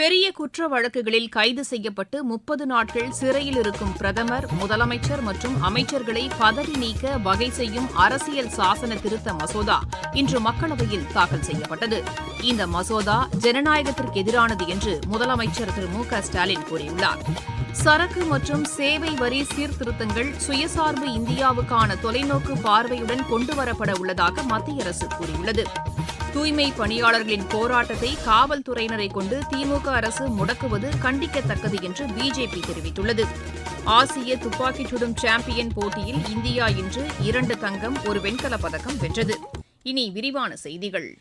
பெரிய குற்ற வழக்குகளில் கைது செய்யப்பட்டு முப்பது நாட்கள் சிறையில் இருக்கும் பிரதமர் முதலமைச்சர் மற்றும் அமைச்சர்களை பதவி நீக்க வகை செய்யும் அரசியல் சாசன திருத்த மசோதா இன்று மக்களவையில் தாக்கல் செய்யப்பட்டது. இந்த மசோதா ஜனநாயகத்திற்கு எதிரானது என்று முதலமைச்சர் திரு மு க ஸ்டாலின் கூறியுள்ளார். சரக்கு மற்றும் சேவை வரி சீர்திருத்தங்கள் சுயசார்பு இந்தியாவுக்கான தொலைநோக்கு பார்வையுடன் கொண்டுவரப்பட உள்ளதாக மத்திய அரசு கூறியுள்ளது. தூய்மை பணியாளர்களின் போராட்டத்தை காவல்துறையினரை கொண்டு திமுக அரசு முடக்குவது கண்டிக்கத்தக்கது என்று பிஜேபி தெரிவித்துள்ளது. ஆசிய துப்பாக்கிச் சுடும் சாம்பியன் போட்டியில் இந்தியா இன்று இரண்டு தங்கம் ஒரு வெண்கலப் பதக்கம் வென்றது. இனி விரிவான செய்திகள்.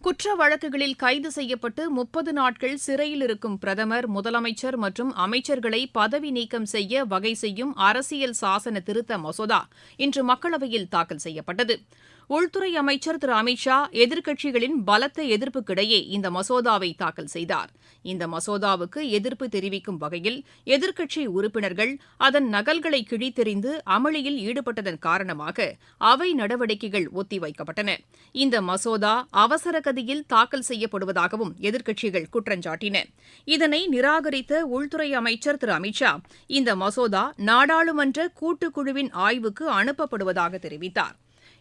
குற்ற வழக்குகளில் கைது செய்யப்பட்டு முப்பது நாட்கள் சிறையில் இருக்கும் பிரதமர் முதலமைச்சர் மற்றும் அமைச்சர்களை பதவி நீக்கம் செய்ய வகை செய்யும் அரசியல் சாசன திருத்த மசோதா இன்று மக்களவையில் தாக்கல் செய்யப்பட்டது. உள்துறை அமைச்சர் திரு அமித் ஷா எதிர்க்கட்சிகளின் பலத்த எதிர்ப்புக்கிடையே இந்த மசோதாவை தாக்கல் செய்தார். இந்த மசோதாவுக்கு எதிர்ப்பு தெரிவிக்கும் வகையில் எதிர்க்கட்சி உறுப்பினர்கள் அதன் நகல்களை கிழித்தெறிந்து அமளியில் ஈடுபட்டதன் காரணமாக அவை நடவடிக்கைகள் ஒத்திவைக்கப்பட்டன இந்த மசோதா அவசர கதியில் தாக்கல் செய்யப்படுவதாகவும் எதிர்க்கட்சிகள் குற்றஞ்சாட்டின இதனை நிராகரித்த உள்துறை அமைச்சர் திரு அமித் ஷா இந்த மசோதா நாடாளுமன்ற கூட்டுக்குழுவின் ஆய்வுக்கு அனுப்பப்படுவதாக தெரிவித்தார்.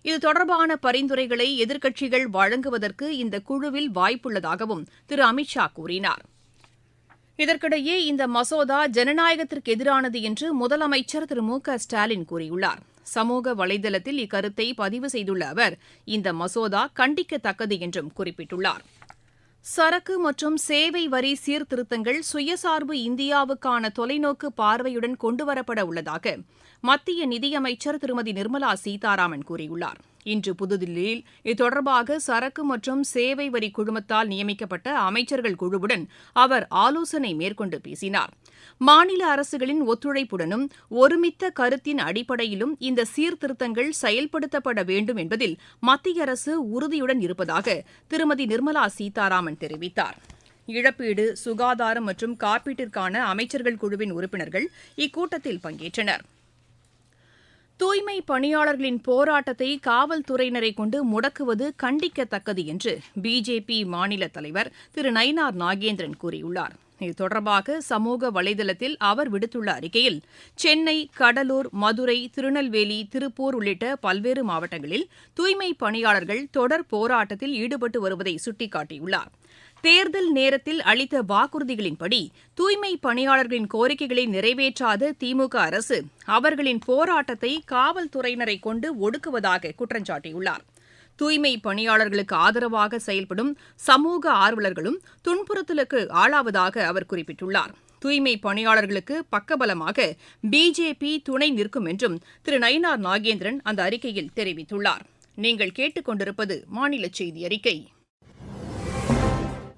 இது தொடர்பான பரிந்துரைகளை எதிர்க்கட்சிகள் வழங்குவதற்கு இந்த குழுவில் வாய்ப்புள்ளதாகவும் திரு அமித் ஷா கூறினார். இதற்கிடையே இந்த மசோதா ஜனநாயகத்திற்கு எதிரானது என்று முதலமைச்சர் திரு மு க ஸ்டாலின் கூறியுள்ளார். சமூக வலைதளத்தில் இக்கருத்தை பதிவு செய்துள்ள அவர் இந்த மசோதா கண்டிக்கத்தக்கது என்றும் குறிப்பிட்டுள்ளார். சரக்கு மற்றும் சேவை வரி சீர்திருத்தங்கள் சுயசார்பு இந்தியாவுக்கான தொலைநோக்கு பார்வையுடன் கொண்டுவரப்பட உள்ளதாக மத்திய நிதியமைச்சர் திருமதி நிர்மலா சீதாராமன் கூறியுள்ளார். இன்று புதுதில்லியில் இதுதொடர்பாக சரக்கு மற்றும் சேவை வரி குழுமத்தால் நியமிக்கப்பட்ட அமைச்சர்கள் குழுவுடன் அவர் ஆலோசனை மேற்கொண்டு பேசினார். மாநில அரசுகளின் ஒத்துழைப்புடனும் ஒருமித்த கருத்தின் அடிப்படையிலும் இந்த சீர்திருத்தங்கள் செயல்படுத்தப்பட வேண்டும் என்பதில் மத்திய அரசு உறுதியுடன் இருப்பதாக திருமதி நிர்மலா சீதாராமன் தெரிவித்தார். இழப்பீடு சுகாதாரம் மற்றும் காப்பீட்டிற்கான அமைச்சர்கள் குழுவின் உறுப்பினர்கள் இக்கூட்டத்தில் பங்கேற்றனர். தூய்மை பணியாளர்களின் போராட்டத்தை காவல்துறையினரை கொண்டு முடக்குவது கண்டிக்கத்தக்கது என்று பிஜேபி மாநில தலைவர் திரு நயினார் நாகேந்திரன் கூறியுள்ளார். இது தொடர்பாக சமூக வலைதளத்தில் அவர் விடுத்துள்ள அறிக்கையில் சென்னை கடலூர் மதுரை திருநெல்வேலி திருப்பூர் உள்ளிட்ட பல்வேறு மாவட்டங்களில் தூய்மை பணியாளர்கள் தொடர் போராட்டத்தில் ஈடுபட்டு வருவதை சுட்டிக்காட்டியுள்ளார். தேர்தல் நேரத்தில் அளித்த வாக்குறுதிகளின்படி தூய்மை பணியாளர்களின் கோரிக்கைகளை நிறைவேற்றாத திமுக அரசு. அவர்களின் போராட்டத்தை காவல்துறையினரை கொண்டு ஒடுக்குவதாக குற்றஞ்சாட்டியுள்ளார் தூய்மை பணியாளர்களுக்கு ஆதரவாக செயல்படும் சமூக ஆர்வலர்களும் துன்புறுத்தலுக்கு ஆளாவதாக அவர் குறிப்பிட்டுள்ளார். தூய்மை பணியாளர்களுக்கு பக்கபலமாக பிஜேபி துணை நிற்கும் என்றும் திரு நயினார் நாகேந்திரன் அந்த அறிக்கையில் தெரிவித்துள்ளார். நீங்கள் கேட்டுக்கொண்டிருப்பது மாநில செய்தி அறிக்கை.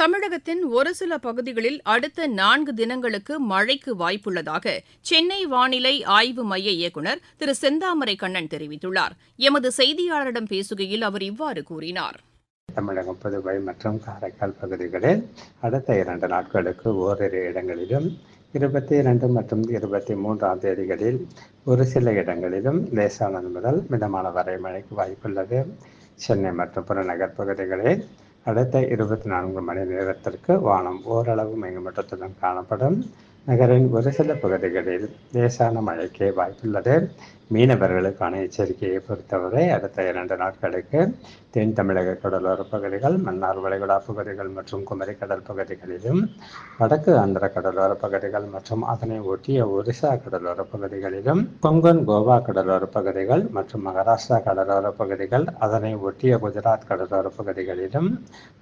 தமிழகத்தின் ஒரு சில பகுதிகளில் அடுத்த நான்கு தினங்களுக்கு மழைக்கு வாய்ப்புள்ளதாக சென்னை வானிலை ஆய்வு மைய இயக்குநர் திரு செந்தாமரை கண்ணன் தெரிவித்துள்ளார். எமது செய்தியாளரிடம் பேசுகையில் அவர் இவ்வாறு கூறினார். தமிழகம் புதுவை மற்றும் காரைக்கால் பகுதிகளில் அடுத்த இரண்டு நாட்களுக்கு ஓரிரு இடங்களிலும் இருபத்தி இரண்டு மற்றும் இருபத்தி மூன்றாம் தேதிகளில் ஒரு சில இடங்களிலும் லேசானது முதல் மிதமான வரை மழைக்கு வாய்ப்புள்ளது. சென்னை மற்றும் புறநகர் பகுதிகளில் அடுத்த இருபத்தி நான்கு மணி நேரத்திற்கு வானம் ஓரளவு மேகமூட்டத்துடன் காணப்படும். நகரின் ஒரு சில பகுதிகளில் லேசான மழைக்கு வாய்ப்புள்ளது. மீனவர்களுக்கான எச்சரிக்கையை பொறுத்தவரை அடுத்த இரண்டு நாட்களுக்கு தென் தமிழக கடலோர பகுதிகள் மன்னார் வளைகுடா பகுதிகள் மற்றும் குமரி கடல் பகுதிகளிலும் வடக்கு ஆந்திர கடலோர பகுதிகள் மற்றும் அதனை ஒட்டிய ஒரிசா கடலோர பகுதிகளிலும் கொங்கன் கோவா கடலோர பகுதிகள் மற்றும் மகாராஷ்டிரா கடலோர பகுதிகள் அதனை ஒட்டிய குஜராத் கடலோர பகுதிகளிலும்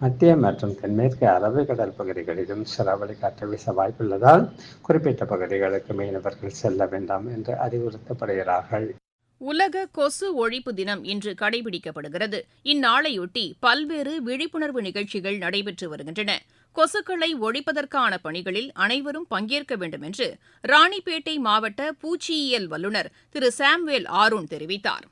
மத்திய மற்றும் தென்மேற்கு அரபிக்கடல் பகுதிகளிலும் சிறவழி காற்று வீச வாய்ப்புள்ளதால் குறிப்பிட்ட பகுதிகளுக்கு மீனவர்கள் செல்ல வேண்டாம் என்று அறிவுறுத்தப்படுகிறார்கள். உலக கொசு ஒழிப்பு தினம் இன்று கடைபிடிக்கப்படுகிறது. இந்நாளையொட்டி பல்வேறு விழிப்புணர்வு நிகழ்ச்சிகள் நடைபெற்று வருகின்றன. கொசுக்களை ஒழிப்பதற்கான பணிகளில் அனைவரும் பங்கேற்க வேண்டும் என்று ராணிப்பேட்டை மாவட்ட பூச்சியியல் வல்லுநர் திரு சாம்வேல் ஆரூன் தெரிவித்தார்.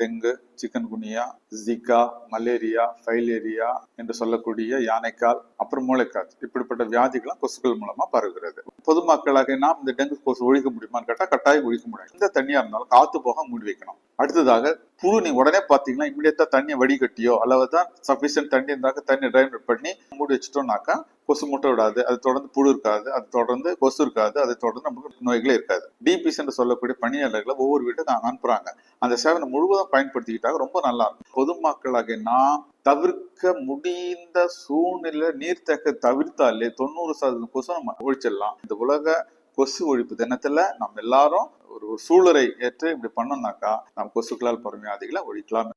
Dengue chikungunya Zika malaria filaria என்று சொல்லக்கூடிய யானைக்கால் அப்புறம் மூளைக்காய்ச்சல் இப்படிப்பட்ட வியாதிகளும் கொசுக்கள் மூலமா பரவுகிறது. பொதுமக்களாக நாம் இந்த டெங்கு கொசு ஒழிக்க முடியுமான்னு கேட்டால் கட்டாயம் ஒழிக்க முடியும் எந்த தண்ணியா இருந்தாலும் காத்து போக மூடி வைக்கணும். அடுத்ததாக புழு நீ உடனே பாத்தீங்கன்னா இம்மிடியட்டா தண்ணியை வடிகட்டியோ அல்லது தான் சஃபிஷியன்ட் தண்ணி இருந்தாக்க தண்ணி ட்ரைன் பண்ணி மூடி வச்சிட்டோம்னாக்கா கொசு முட்டை விடாது அது தொடர்ந்து புழு இருக்காது அது தொடர்ந்து கொசு இருக்காது அது தொடர்ந்து நமக்கு நோய்களே இருக்காது. டிபிஸ் என்று சொல்லக்கூடிய பணியாளர்களை ஒவ்வொரு வீட்டுக்கு அனுப்புறாங்க. அந்த சேவனை முழுவதும் பயன்படுத்திக்கிட்டாங்க ரொம்ப நல்லா இருக்கும் பொதுமக்களாகிய நாம் தவிர்க்க முடிந்த சூழ்நிலை நீர்த்தக்க தவிர்த்தாலே தொண்ணூறு சதவீதம் கொசு நம்ம ஒழிச்சிடலாம். இந்த உலக கொசு ஒழிப்பு தினத்துல நம்ம எல்லாரும் ஒரு சூழலை ஏற்று இப்படி பண்ணோம்னாக்கா நம்ம கொசுக்களால் பரவும் ஒழிக்கலாம்.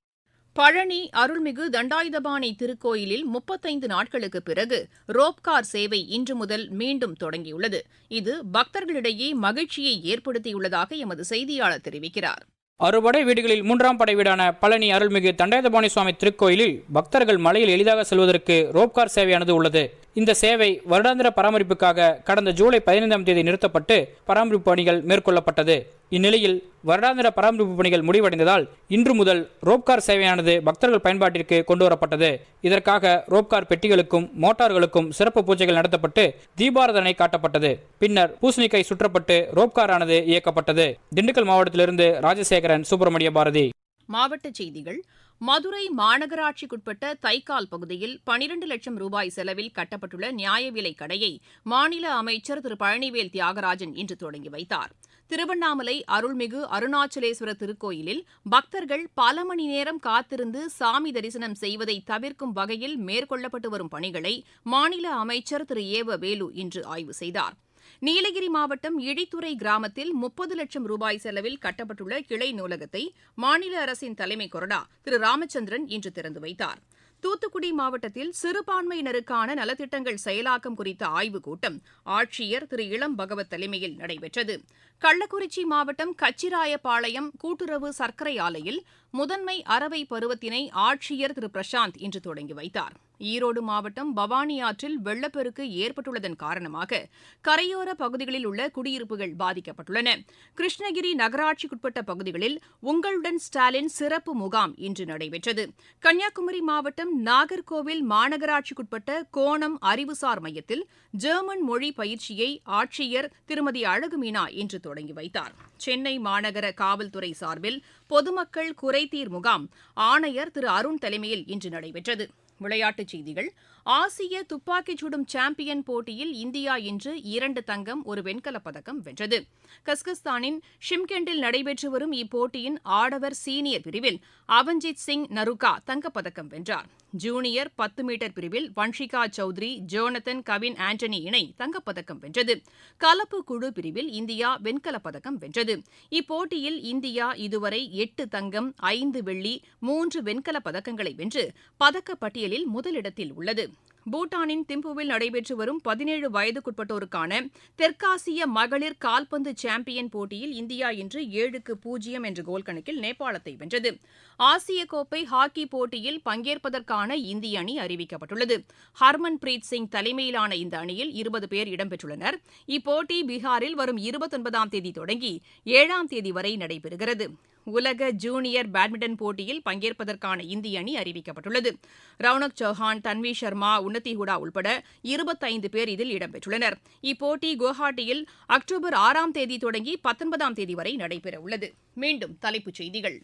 பழனி அருள்மிகு தண்டாயுதபாணி திருக்கோயிலில் முப்பத்தைந்து நாட்களுக்கு பிறகு ரோப்கார் சேவை இன்று முதல் மீண்டும் தொடங்கியுள்ளது. இது பக்தர்களிடையே மகிழ்ச்சியை ஏற்படுத்தியுள்ளதாக எமது செய்தியாளர் தெரிவிக்கிறார். அறுபடை வீடுகளில் மூன்றாம் படை வீடான பழனி அருள்மிகு தண்டாயுதபாணி சுவாமி திருக்கோயிலில் பக்தர்கள் மலையில் எளிதாக செல்வதற்கு ரோப்கார் சேவையானது உள்ளது. இந்த சேவை வருடாந்திர பராமரிப்புக்காக கடந்த ஜூலை பதினைந்தாம் தேதி நிறுத்தப்பட்டு பராமரிப்பு பணிகள் மேற்கொள்ளப்பட்டது. இந்நிலையில் வருடாந்திர பராமரிப்பு பணிகள் முடிவடைந்ததால் இன்று முதல் ரோப்கார் சேவையானது பக்தர்கள் பயன்பாட்டிற்கு கொண்டு வரப்பட்டது இதற்காக ரோப்கார் பெட்டிகளுக்கும் மோட்டார்களுக்கும் சிறப்பு பூஜைகள் நடத்தப்பட்டு தீபாரதனை காட்டப்பட்டது. பின்னர் பூசணிக்காய் சுற்றப்பட்டு ரோப்காரானது இயக்கப்பட்டது. திண்டுக்கல் மாவட்டத்திலிருந்து ராஜசேகரன் சுப்பிரமணிய பாரதி. மாவட்டச் செய்திகள் மதுரை மாநகராட்சிக்குட்பட்ட தைக்கால் பகுதியில் பனிரண்டு லட்சம் ரூபாய் செலவில் கட்டப்பட்டுள்ள நியாய விலைக் கடையை மாநில அமைச்சர் திரு பழனிவேல் தியாகராஜன் இன்று தொடங்கி வைத்தார். திருவண்ணாமலை அருள்மிகு அருணாச்சலேஸ்வரர் திருக்கோயிலில் பக்தர்கள் பல மணி நேரம் காத்திருந்து சாமி தரிசனம் செய்வதை தவிர்க்கும் வகையில் மேற்கொள்ளப்பட்டு வரும் பணிகளை மாநில அமைச்சர் திரு ஏவ வேலு இன்று ஆய்வு செய்தார். நீலகிரி மாவட்டம் இழித்துறை கிராமத்தில் முப்பது லட்சம் ரூபாய் செலவில் கட்டப்பட்டுள்ள கிளை நூலகத்தை மாநில அரசின் தலைமை கொறடா திரு ராமச்சந்திரன் இன்று திறந்து வைத்தார். தூத்துக்குடி மாவட்டத்தில் சிறுபான்மையினருக்கான நலத்திட்டங்கள் செயலாக்கம் குறித்த ஆய்வுக் கூட்டம் ஆட்சியர் திரு இளம் பகவத் தலைமையில் நடைபெற்றது. கள்ளக்குறிச்சி மாவட்டம் கச்சிராயபாளையம் கூட்டுறவு சர்க்கரை ஆலையில் முதன்மை அறவை பருவத்தினை ஆட்சியர் திரு பிரசாந்த் இன்று தொடங்கி வைத்தார். ஈரோடு மாவட்டம் பவானி ஆற்றில் வெள்ளப்பெருக்கு ஏற்பட்டுள்ளதன் காரணமாக கரையோர பகுதிகளில் உள்ள குடியிருப்புகள் பாதிக்கப்பட்டுள்ளன. கிருஷ்ணகிரி நகராட்சிக்குட்பட்ட பகுதிகளில் உங்களுடன் ஸ்டாலின் சிறப்பு முகாம் இன்று நடைபெற்றது. கன்னியாகுமரி மாவட்டம் நாகர்கோவில் மாநகராட்சிக்குட்பட்ட கோணம் அறிவுசார் மையத்தில் ஜெர்மன் மொழி பயிற்சியை ஆட்சியர் திருமதி அழகுமீனா இன்று தொடங்கி வைத்தார். சென்னை மாநகர காவல்துறை சார்பில் பொதுமக்கள் குறைதீர் முகாம் ஆணையர் திரு அருண் தலைமையில் இன்று நடைபெற்றது. விளையாட்டுச் செய்திகள் ஆசிய துப்பாக்கிச் சுடும் சாம்பியன் போட்டியில் இந்தியா இன்று இரண்டு தங்கம் ஒரு வெண்கலப் பதக்கம் வென்றது. கஸ்கஸ்தானின் ஷிம்கெண்டில் நடைபெற்று வரும் இப்போட்டியின் ஆடவர் சீனியர் பிரிவில் அவன்ஜித் சிங் நருகா தங்கப்பதக்கம் வென்றார். ஜூனியர் பத்து மீட்டர் பிரிவில் வன்ஷிகா சௌத்ரி ஜோனத்தன் கவின் ஆண்டனி இணை தங்கப்பதக்கம் வென்றது. கலப்பு குழு பிரிவில் இந்தியா வெண்கலப் பதக்கம் வென்றது. இப்போட்டியில் இந்தியா இதுவரை எட்டு தங்கம் ஐந்து வெள்ளி மூன்று வெண்கலப் பதக்கங்களை வென்று பதக்கப் பட்டியலில் முதலிடத்தில் உள்ளது. பூட்டானின் திம்புவில் நடைபெற்று வரும் பதினேழு வயதுக்குட்பட்டோருக்கான தெற்காசிய மகளிர் கால்பந்து சாம்பியன் போட்டியில் இந்தியா இன்று ஏழுக்கு பூஜ்ஜியம் என்ற கோல் கணக்கில் நேபாளத்தை வென்றது. ஆசிய கோப்பை ஹாக்கி போட்டியில் பங்கேற்பதற்கான இந்திய அணி அறிவிக்கப்பட்டுள்ளது. ஹர்மன் பிரீத் சிங் தலைமையிலான இந்த அணியில் இருபது பேர் இடம்பெற்றுள்ளனர். இப்போட்டி பீகாரில் வரும் இருபத்தொன்பதாம் தேதி தொடங்கி ஏழாம் தேதி வரை நடைபெறுகிறது. உலக ஜூனியர் பேட்மிண்டன் போட்டியில் பங்கேற்பதற்கான இந்திய அணி அறிவிக்கப்பட்டுள்ளது. ரவுனக் சௌஹான் தன்வி சர்மா உன்னதி ஹுடா உள்பட இருபத்தைந்து பேர் இதில் இடம்பெற்றுள்ளனர். இப்போட்டி குவஹாட்டியில் அக்டோபர் ஆறாம் தேதி தொடங்கி பத்தொன்பதாம் தேதி வரை நடைபெறவுள்ளது. மீண்டும் தலைப்புச் செய்திகள்.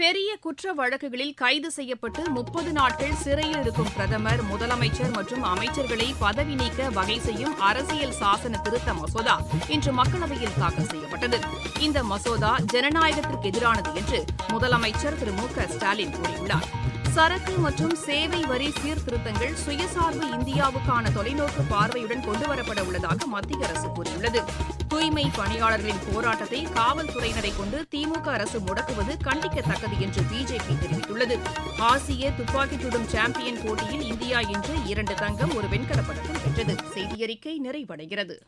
பெரிய குற்ற வழக்குகளில் கைது செய்யப்பட்டு முப்பது நாட்கள் சிறையில் இருக்கும் பிரதமர் முதலமைச்சர் மற்றும் அமைச்சர்களை பதவி நீக்க வகை செய்யும் அரசியல் சாசன திருத்த மசோதா இன்று மக்களவையில் தாக்கல் செய்யப்பட்டது. இந்த மசோதா ஜனநாயகத்திற்கு எதிரானது என்று முதலமைச்சர் திரு மு க ஸ்டாலின் கூறியுள்ளார். சரக்கு மற்றும் சேவை வரி சீர்திருத்தங்கள் சுயசார்பு இந்தியாவுக்கான தொலைநோக்கு பார்வையுடன் கொண்டுவரப்பட உள்ளதாக மத்திய அரசு கூறியுள்ளது. தூய்மை பணியாளர்களின் போராட்டத்தை காவல்துறையினரை கொண்டு திமுக அரசு முடக்குவது கண்டிக்கத்தக்கது என்று பிஜேபி தெரிவித்துள்ளது. ஆசிய துப்பாக்கி சுடும் சாம்பியன் போட்டியில் இந்தியா இன்று இரண்டு தங்கம் ஒரு வெண்கலப் பதக்கம் வென்றது. செய்தியறிக்கை நிறைவடைகிறது.